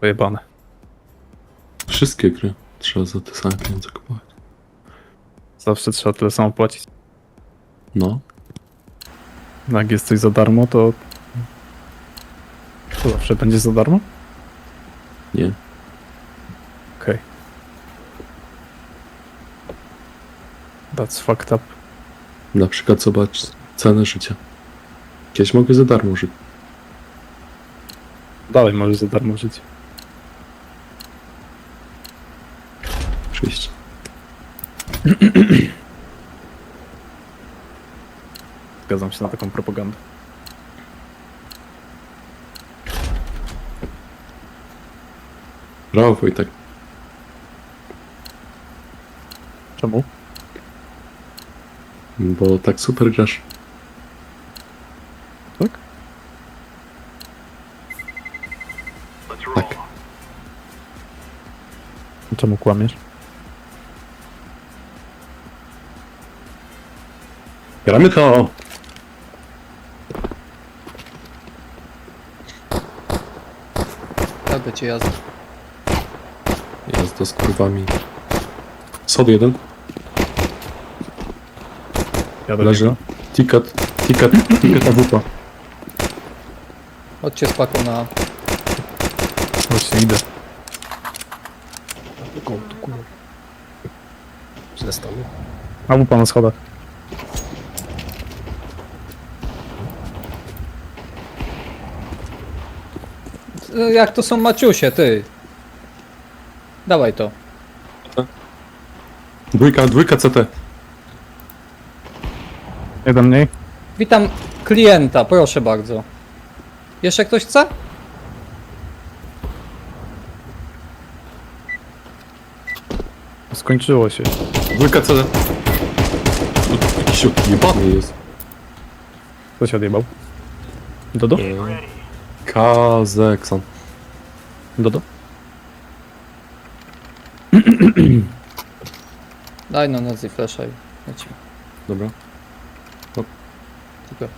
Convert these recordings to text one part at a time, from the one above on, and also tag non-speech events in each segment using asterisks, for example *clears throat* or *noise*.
Pojebane. Wszystkie gry trzeba za te same pieniądze kupować. Zawsze trzeba tyle samo płacić. No. Jak jest coś za darmo, to... To zawsze będzie za darmo? Nie. Okej. That's fucked up. Na przykład zobacz cenę życia. Kiedyś mogę za darmo żyć. Dalej możesz za darmo żyć. Oczywiście. *clears throat* Zgadzam się na taką propagandę. Brawo Wojtek. Czemu? Bo tak super grasz. Tak? Tak. Czemu kłamiesz? Gramy to! Tak będzie jazda. Jazda z kurwami. Sod jeden. Ja do Leży. niego. Ticket. Ticket. Ticket AWP. Chodźcie z paką na... Właśnie idę. Przestań. A mu pan na schodach. Jak to są Maciusie, ty? Dawaj to. Dwójka, dwójka CT. Jeden mniej. Witam klienta, proszę bardzo. Jeszcze ktoś chce? Skończyło się. Dwójka CT. Jakiś odjebany jest. Kto się odjebał? Dodo? Kazeksan. Dodo? *clears throat* Daj no nazy flasha i lecimy. Dobra. Tylko.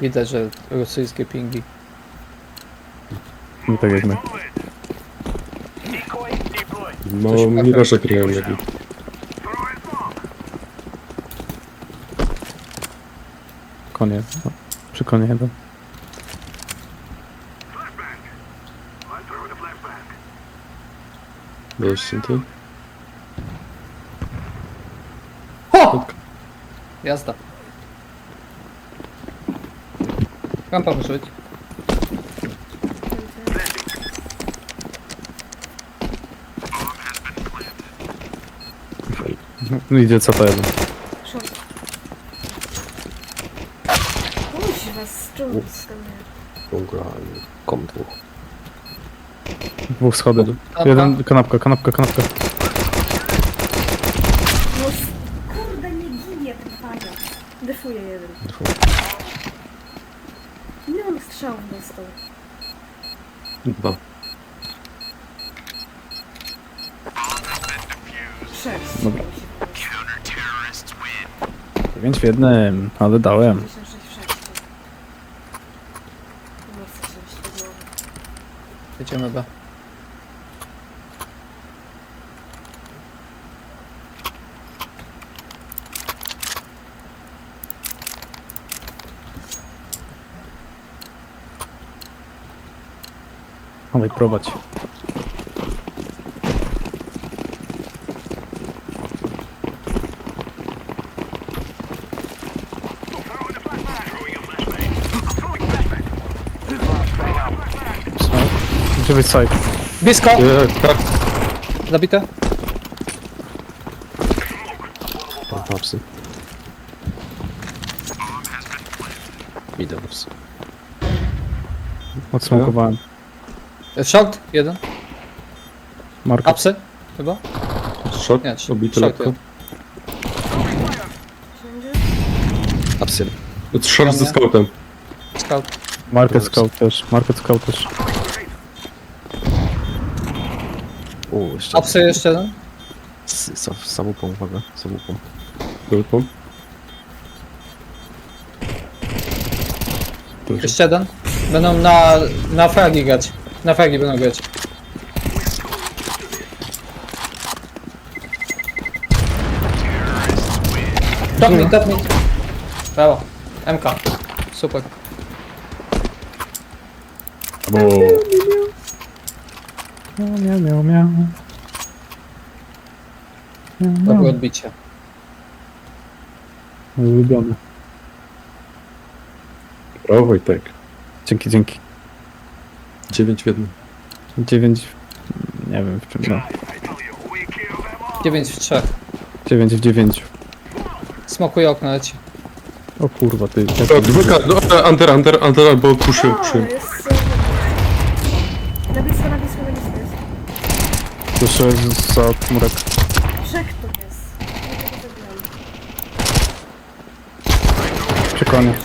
Widać, że rosyjskie pingi. Nie tak jak my. No, Coś Miraże grają lepiej. Konie. No. Przy konie jeden. Wiesz, czym ty? Ho! Jazda. Może być. No idzie co to jeden. Short. Kuźwa, z czym Dżungla i kom dwóch. Dwóch schody. Kanapka. Jeden, kanapka, kanapka, kanapka. No s- kurde, nie ginie ten pajac. Defuje jeden. Ile on strzałów dostał? Dwa. Sześć. Dobra. 9 w jednym, ale dałem. 56 w sześciu. Nie chcę się wyświetliło. Jedziemy B. Dawaj, prowadź. Być side? Blisko! E, tak. Zabite? Tam papsy. Idę wóz. Odsmokowałem. E, Short, jeden. Marka. Apsy? Chyba? Shot. Nie, Obity lekko. Apsy. Short ze scoutem. Scout. Market Scout też. Market Scout też. Uuu, jeszcze. Apsy jeszcze jeden. Z, z, z samupą, uwaga. Z samupą. Dobrze. Jeszcze jeden. Będą na, na fragi grać. Na fragi będą grać. Top mid, top mid. Brawo. MK. Super. Bo Miał, miał, miał, miał. Miał, Dobre miał. odbicie. Mój ulubiony. brawo Wojtek. Dzięki, dzięki. 9 w 1. 9... Nie wiem w czym, no. 9 w 3. 9 w 9. Smokuje okno leci. O kurwa, ty. O, dwójka, no, under, under, under, albo puszy, O, Proszę za chmurek. Trzech tu jest.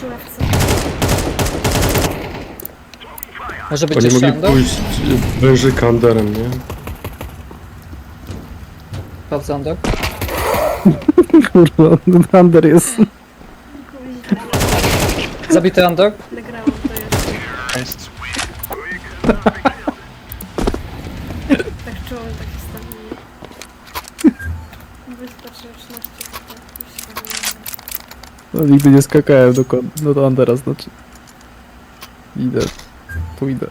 Ławce. Może być Oni jeszcze mogli under? pójść wężyka underem, nie? Sprawdza under. *laughs* Kurwa, Thunder jest. Zabity under. No, nigdy nie skakałem do, kon- no, do Thundera, znaczy. Idę. Tu idę.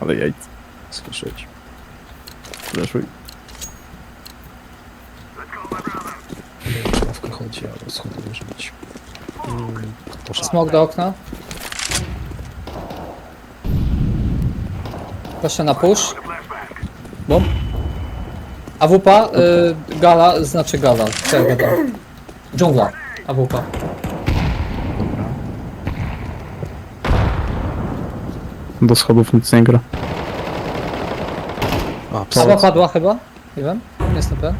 Ale jajc. Słyszeć. Zeszły. Ławka chodzi, ale schody może być. Mm, poszedł. Smok do okna. Proszę na push. Bum. AWP, y, gala, znaczy gala. Co ja gadam? Dżungla. AWP. Do schodów nic nie gra. A, Saba psy. padła chyba? Nie wiem. Nie jestem pewien.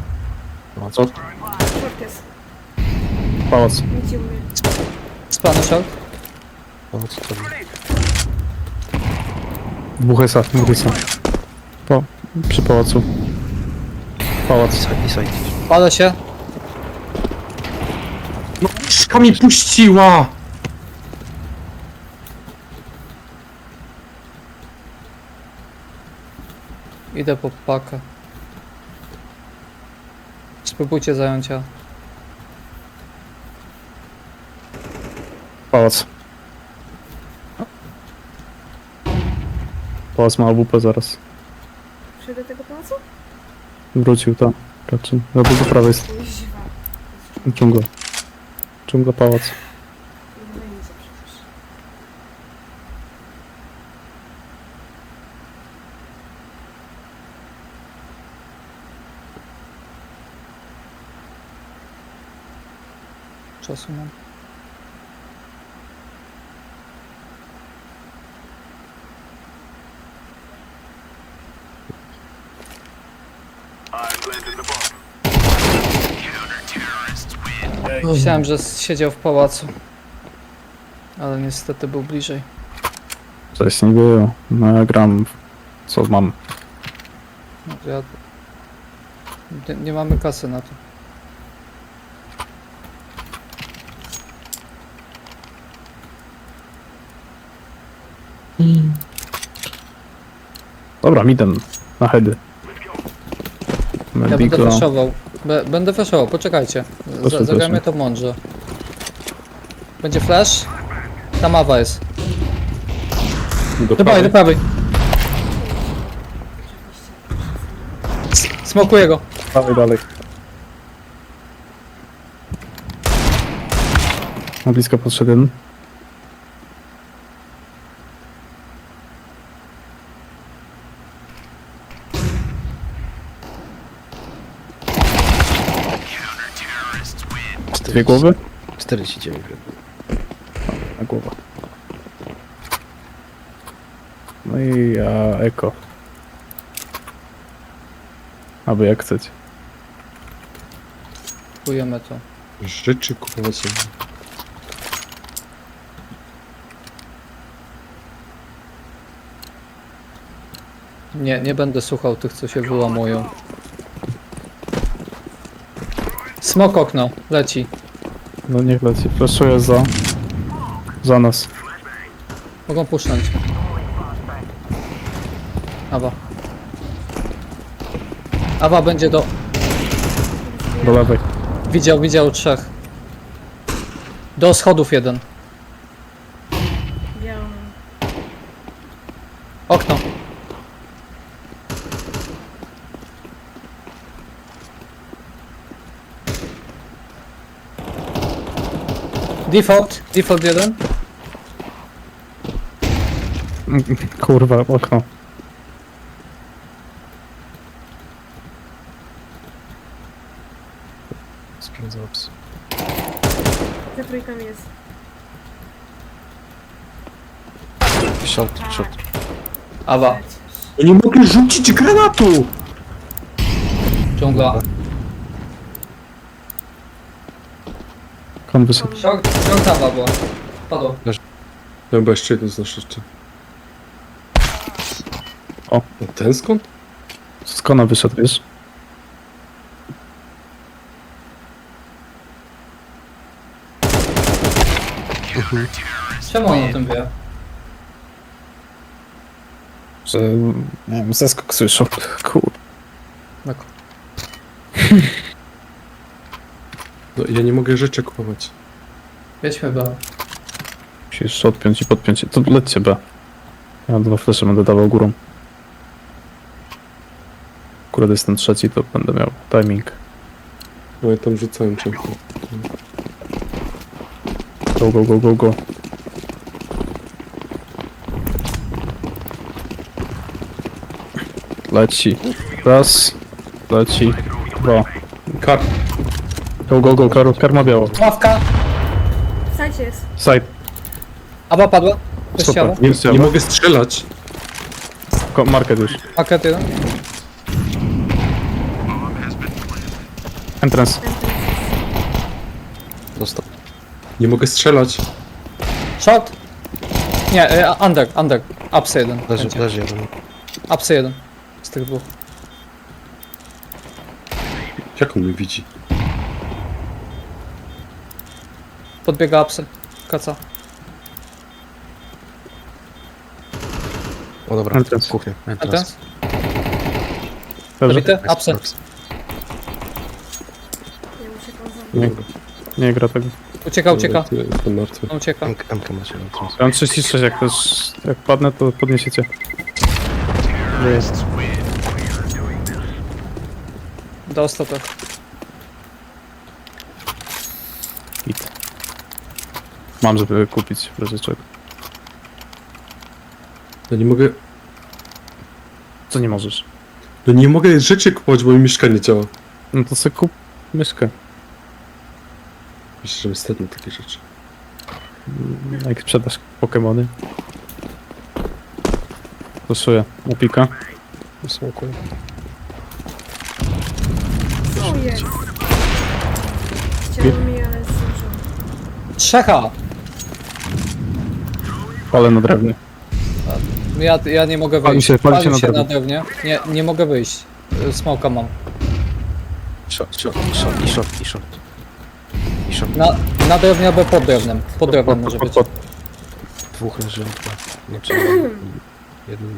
No, co? Short jest. Pałac. Nie ci mówię. Spany short. No, co to Dwóch esa, dwóch esa. Po, przy pałacu. Pałac. Side, side. Palę się. No, myszka mi puściła! Idę po pakę. Spróbujcie zająć ja. Pałac. Pałac ma AWP zaraz. Wrócił tam. Raczej. No bo do prawej jest Kuźwa. dżungla. Dżungla pałac. Nie będzie przecież. Czasu mam. Myślałem, że siedział w pałacu. Ale niestety był bliżej. Coś nie było. No ja gram. w- Co mam? No, ja... nie, nie mamy kasy na to. Dobra, midem. Na heady. Ja będę Medico. flashował. Be, będę flashował, poczekajcie. Proszę, Z, zagrajmy proszę. to mądrze. Będzie flash. Tam awa jest. Do Do prawej, do prawej. Smokuję go. Dalej, dalej. Na blisko podszedł jeden. Dwie głowy? 49 gry. Na głowę. No i a, eko. Aby jak chcecie. Kupujemy to. Rzeczy kupować sobie. Nie, nie będę słuchał tych, co się wyłamują. Smok okno, leci. No niech leci. Flashuję za... Za nas. Mogą puszczać. Awa. Awa będzie do... Do lewej. Widział, widział trzech. Do schodów jeden. Białą. Okno. Default, default jeden. Kurwa, okno. Sprawdzę ops. Za trójkami jest. Short, short. Awa, Ja nie mogę rzucić granatu! dżungla. Kon wyszedł. Ciąg, ciąg awa była. Padło. Chyba jeszcze jeden z naszych jeszcze. O. A ten skąd? Z kona wyszedł, wiesz? Czemu on o tym wie? Że... Nie wiem, zeskok słyszał. Kur... Tak. Ja nie mogę rzeczy kupować. Wiedźmy B. Musisz odpiąć i podpiąć. To lećcie B. Ja dwa flesze będę dawał górą. Akurat jestem trzeci, to będę miał timing. No ja tam rzucałem często. Go, go, go, go, go. Leci. Raz. Leci. Dwa. Kar. Go, go, go, kar, karma biało. Ławka. W sajcie jest. Side. Awa padła. Ciała. Super. Nie, Nie mogę strzelać. Ko- Market już. Paket jeden. Entrance. Dostał. Nie mogę strzelać. Short. Nie, e, under, under. Upsy jeden. Leży, będzie. leży jeden. Upsy jeden. Z tych dwóch. Jak on mnie widzi? Podbiega upsy. Kaca. O dobra, Entrance. kuchnia. Entrance. Entrance. Dobrze. Zabity? Nie za. Nie, nie gra tego. Ucieka, ucieka. Jestem martwy. On ucieka. MK, MK macie entrance. Ja mam 36, jak też... Jak padnę, to podniesiecie. Jest. Dostał to. Mam, żeby kupić w razie czego. No nie mogę... Co nie możesz? No nie mogę rzeczy kupować, bo mi mieszkanie działa. No to sobie kup myszkę. Myślę, że mi stać na takie rzeczy. Jak sprzedasz Pokemony. Proszę, upika. Smokuję. Co jest? Chciało mi, ale. Trzecha! Ale na drewnie. Ja, ja nie mogę Pali wyjść. się- pali się na się na drewnie. drewnie. Nie, nie mogę wyjść. Y, Smoka mam. Short, short, short, i short, i short. I short. Na, na drewnie albo pod drewnem. Pod drewnem może być. Dwóch leży, dwa. Znaczy, jeden, jeden,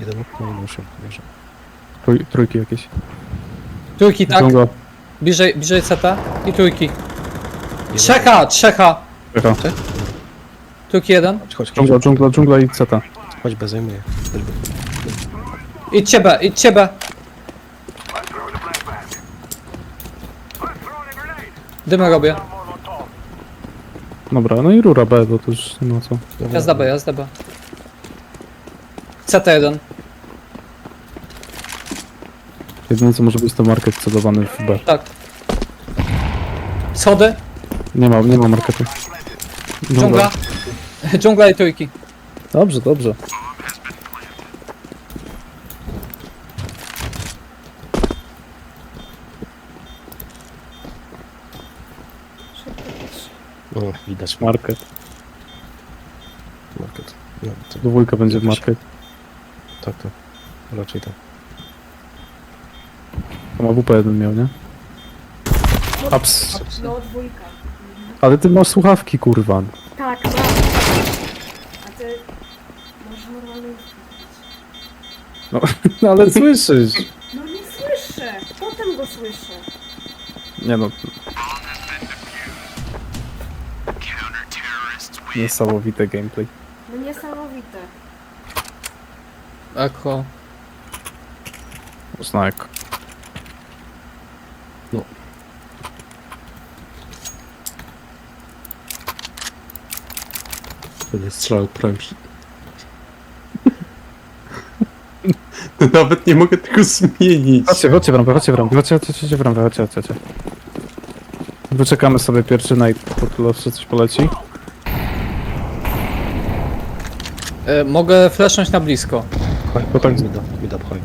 jeden, no jeden short, leży. Trój, trójki jakieś. Trójki, tak? Dżungla. Bliżej, bliżej CT i trójki. Trzecha! Trzecha! Czeka. Trójki jeden. Chodź, chodź, chodź, Dżungla, dżungla, dżungla i ceta. chodź B, zajmuję. Chodź B. Idźcie B, idźcie B. Dymy robię. Dobra, no i rura B, bo to już nie ma co. Jazda B, jazda B. CT1. Jedyne co może być to market celowany w B. Tak. Schody. Nie ma, nie ma marketu. Dżungla. *laughs* Dżungla i trójki. Dobrze, dobrze. No, widać Market. market. No, to, Dwójka będzie w market. tak, tak. Raczej tak. To ma WP jeden miał, nie? Ups. No, dwójka. Ale ty masz słuchawki, kurwa. Tak, mam. A ty... Możesz normalnie usłyszeć. No ale słyszysz. No nie słyszę! Potem go słyszę. Nie no. Niesamowite gameplay. No niesamowite. Eko. Znak. Będę strzelał pręż. *laughs* Nawet nie mogę tego zmienić. Chodźcie, chodźcie w rampę, chodźcie w rampę, chodźcie, chodźcie, chodźcie w rampę, chodźcie, chodźcie. Wyczekamy sobie pierwszy night, po tyle czy coś poleci. E, mogę flashnąć na blisko. Pchaj, Bo tak- pchaj, mi da, mi da, pchaj.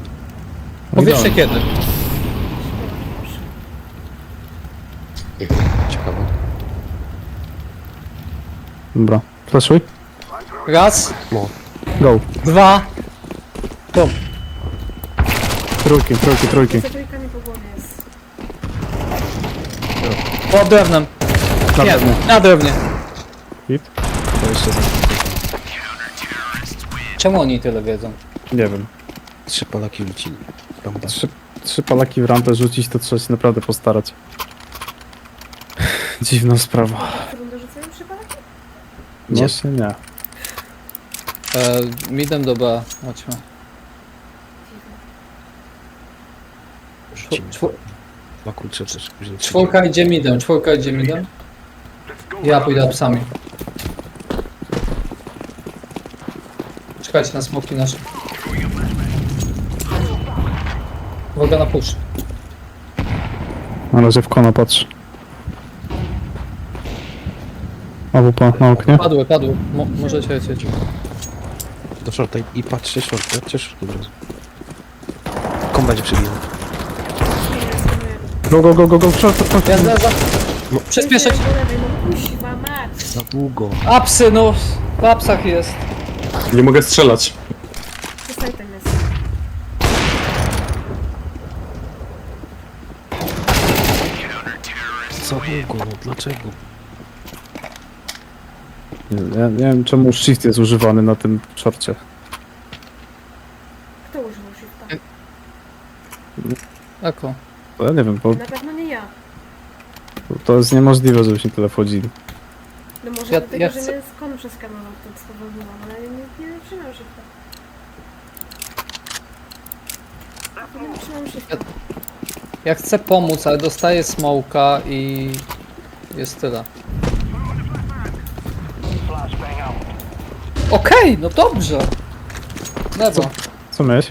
Powiedzcie kiedy. Ciekawe. Dobra, flashuj. Raz, No, Go. dwa. Bum. Trójki, trójki, trójki. Trójkami po głowie jest. Po drewnem. Na Nie, pewno. na drewnie. Hit? to jeszcze za Czemu oni tyle wiedzą? Nie wiem. trzy Polaki wrócili. Prawda? Trzy, trzy palaki w rampę rzucić, to trzeba się naprawdę postarać. *laughs* Dziwna sprawa. Którą dorzucają przypadek? No Nie. się nie. E, midem dobra, chodźmy. Wrócimy. Czwór, Dwa klucze też. później czwórka idzie midem, czwórka idzie midem. Ja pójdę psami. Czekajcie na smoki nasze. Uwaga na push. Na razie w kono patrz. AWP na oknie. Padły, padły. Mo możecie lecieć. Do shorta i, i patrzcie short, patrzcie short od razu. Kom będzie przebijał. Go, go, go, go, go, short, short, short. Ja za, za... Przyspieszać. Do lewej, no kuźwa mać! Za długo. Apsy, no. W apsach jest. Nie mogę strzelać. Przestań ten jest. Za długo, no dlaczego? Nie, ja nie wiem czemu shift jest używany na tym shorcie. Kto używał shifta? Eko. To ja nie wiem, bo Na pewno nie ja. to jest niemożliwe, żebyśmy tyle wchodzili. No może Ja- dlatego, ja że chcę- mnie skąd przeskanował, to spowolniłam, ale nie, nie trzymał shifta. Nie trzymam shifta. Ja chcę pomóc, ale dostaję smoka i jest tyle. Okej, no dobrze. Lewo. Co miałeś?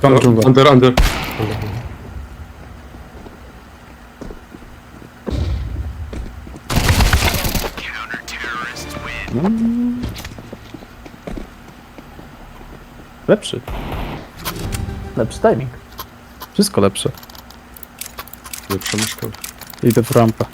Tam dżungla. Under, under. Lepszy. Lepszy timing. Wszystko lepsze. Lepsza myszka. Idę w rampę.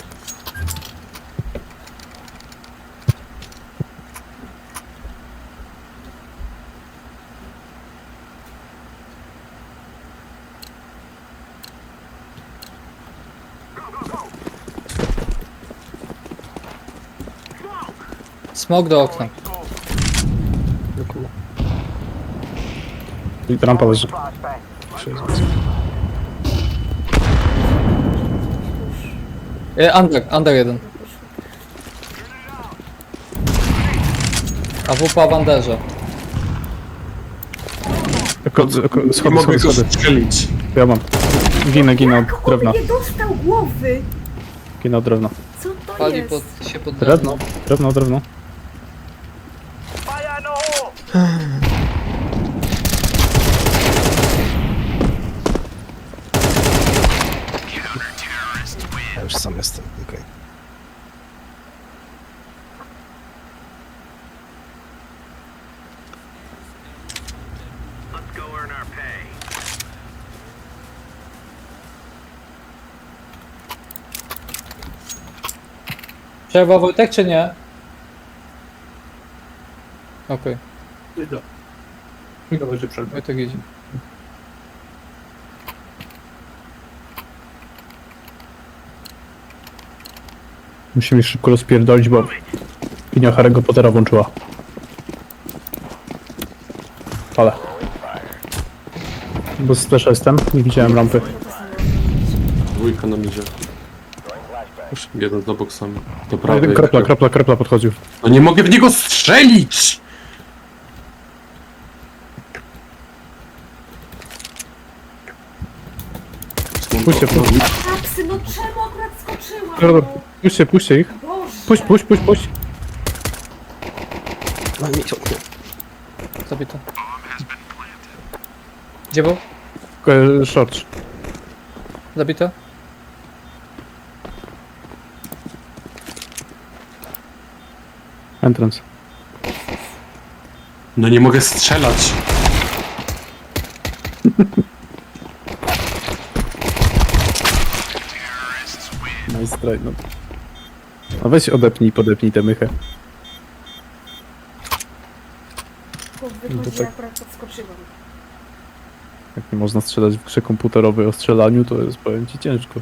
Smok do okna. I rampa leży. E, under, under jeden. A WP w underze. Eko, eko, Nie schody, mogę schody, go schody. strzelić. Ja mam. Ginę, ginę od drewna. nie dostał głowy! Ginę od drewna. Co to Pali jest? pod, się pod Drewno, drewno, drewno. Ja już sam jestem, okej. Okay. Trzeba Wojtek czy nie? Okej. Okay. Wojtek idzie. Musimy szybko rozpierdolić, bo linia Harry'ego Pottera włączyła. Ale. Bo z też jestem, nie widziałem rampy. Dwójka nam idzie. Jeden za boksami. Do prawej. krapla, krapla, krapla podchodził. No nie mogę w niego strzelić! Puśćcie, puśćcie, Apsy, no czemu akurat skoczyłam? Dobra, dobra. Puśćcie, puśćcie ich. Boże. Puść, puść, puść, puść. No nie ciągnie. Zabito. Gdzie był? E, Short. Zabito? Entrance. No nie mogę strzelać. Try, no. A weź odepnij, podepnij tę mychę. Chłop wychodzi, tak. akurat podskoczyłam. Jak nie można strzelać w grze komputerowej o strzelaniu, to jest, powiem ci, ciężko.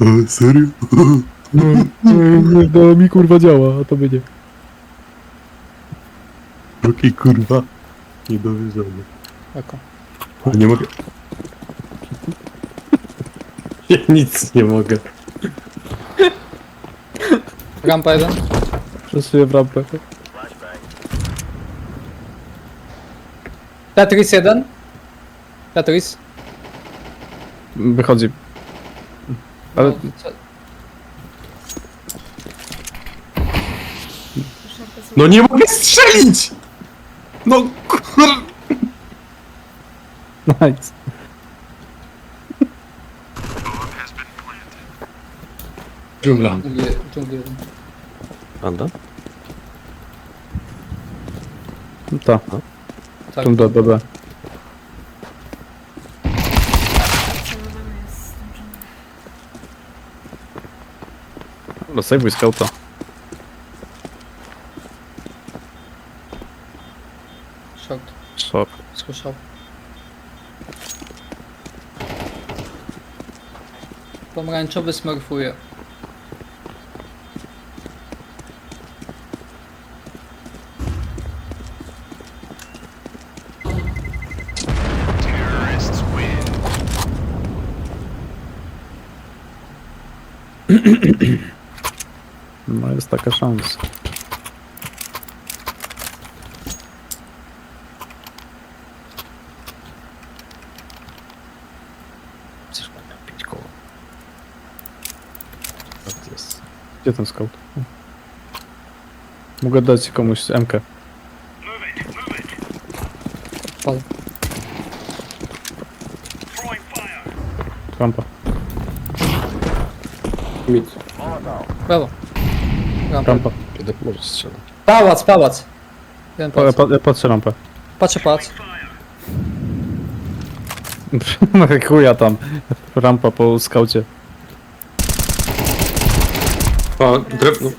E, serio? *laughs* No, no mi kurwa działa, a to by nie. Jaki kurwa. Niedowierzony. Oko. Ale nie mogę. *laughs* Ja nic nie mogę. Rampa jeden. Przesuję w rampę. Tetris jeden. Tetris. Wychodzi. Ale No, co-. No nie mogę strzelić! No kur... nice. Dżungla. dżungli- dżungli jeden. Panda? Ta, Tak. tą do BB. Celowana jest z tym dżunglą. No sejwuj scouta. Short. Short. Słyszał. Pomarańczowy smurfuje. No jest taka szansa. Coś ma miał pięć koło. Tak to jest. Gdzie ten scout? Mogę dać komuś MK. Pal. Rampa. Mit. Brawo. Rampa. Rampa. Kiedy możesz strzelać? Pałac, pałac. Jeden Pa, pałac. pa, ja patrzę rampę. Patrzę pałac. *laughs* No jak chuja tam. Rampa po skaucie. A, drewno.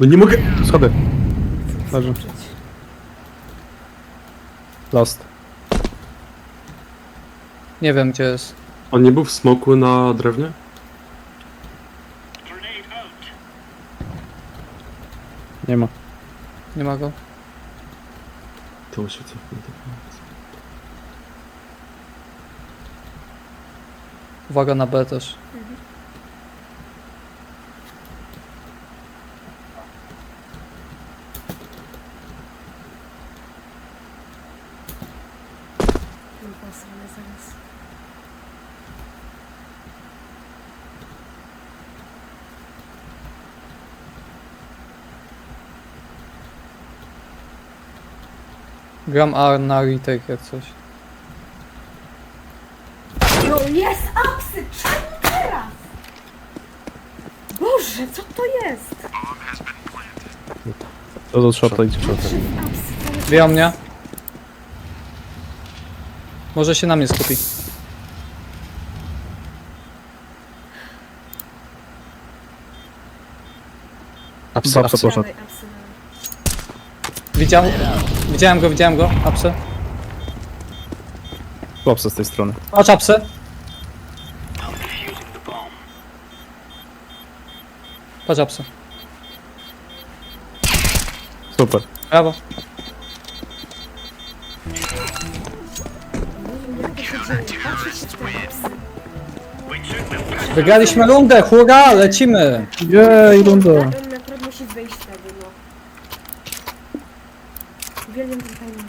No nie mogę. Schody. Leży. Last. Nie wiem gdzie jest. On nie był w smoku na drewnie? Nie ma. Nie ma go. To się cofnę. Uwaga na B też. Kurwa, Gram A na retake jak coś. No jest apsy! Czemu teraz? Boże, co to jest? To do shorta idzie shorta. Mnie. Może się na mnie skupi. Apsa, apsa, proszę. apsy. Widział, widziałem go, widziałem go. Apsy. Chłopcy z tej strony. Patrz apsy. Patrz apsy. Super. Brawo. Wygraliśmy rundę, hurra, lecimy. Jej, runda. On naprawdę musi wejść wtedy, no. Uwielbiam ten timing. apsy. We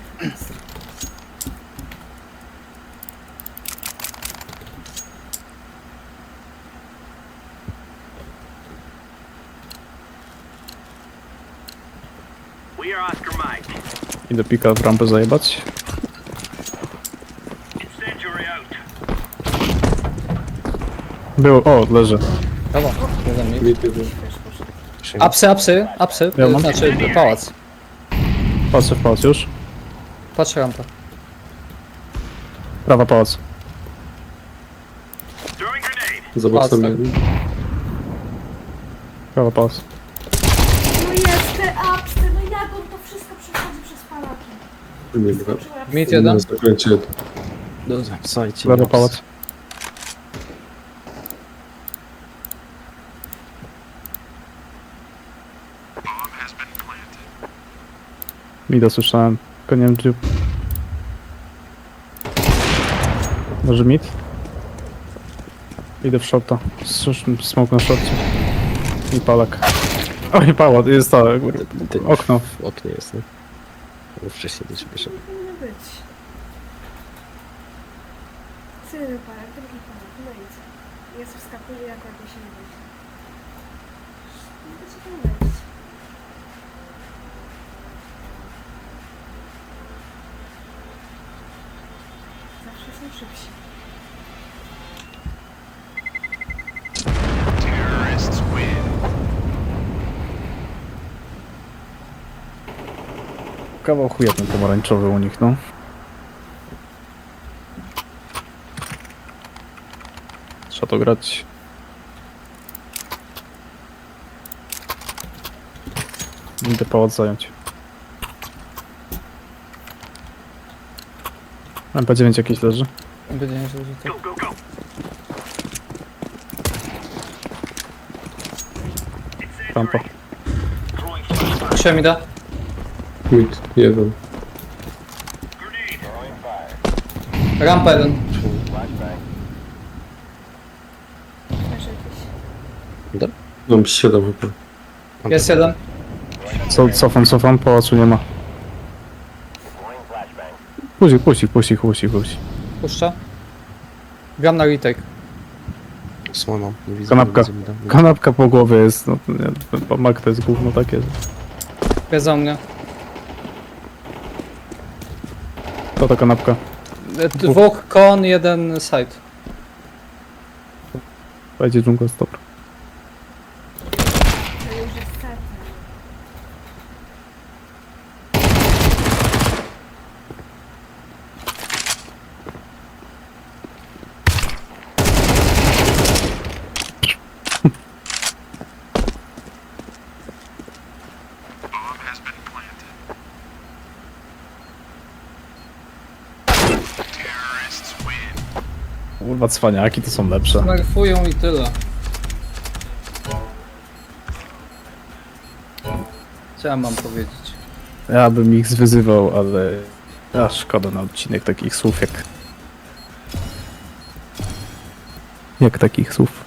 are Oscar Mike. Idę pika w rampę zajebać. Incendiary out. Był, o, leży. Mi. Mid jeden. Apsy, apsy, apsy. Ja mam. Znaczy pałac. Patrzę w pałac już. Patrz rampę. Prawa pałac. Za boksem jeden. Prawa pałac. No jest te apsy, no jak on to wszystko przechodzi przez palaki? Nie gra. Skoczyła jeden. Zakręcie słuchajcie. Lewy apsy. pałac. Mida słyszałem, tylko nie wiem czy... Może mid? Idę w shorta. Smoke na shorcie. I palak. Oj, pałac, jest to okno. W oknie jest, nie? Bo wcześniej do ciebie szedł. Nie powinno być. Syny palak, drugi palak, no i co? Jest wskakuje jako jakby się nie wyjść. Nie da się tam wejść. Kawał chuja ten pomarańczowy u nich, no. Trzeba to grać. Idę pałac zająć. MP9 jakiś leży. Będzie go, go. Rampa. Proszę mi da. Mid jeden. Rampa jeden. Też jakieś. Mam 7 chyba. Jest jeden. Co, cofam, cofam, pałacu nie ma. Puści, puści, puści, puści, puści. Puszcza. Gram na retake. Słoną. Nie widzę. Kanapka. Nie widzę, nie widzę. Kanapka po głowie jest, no nie, Mak to jest gówno takie. że- za mnie. To ta kanapka. E, Dwóch kon, jeden side. Będzie dżungla stop. To już jest setna. Kurwa cwaniaki to są lepsze. Nerfują i tyle. Co ja mam powiedzieć? Ja bym ich zwyzywał, ale... A szkoda na odcinek takich słów jak... Jak takich słów.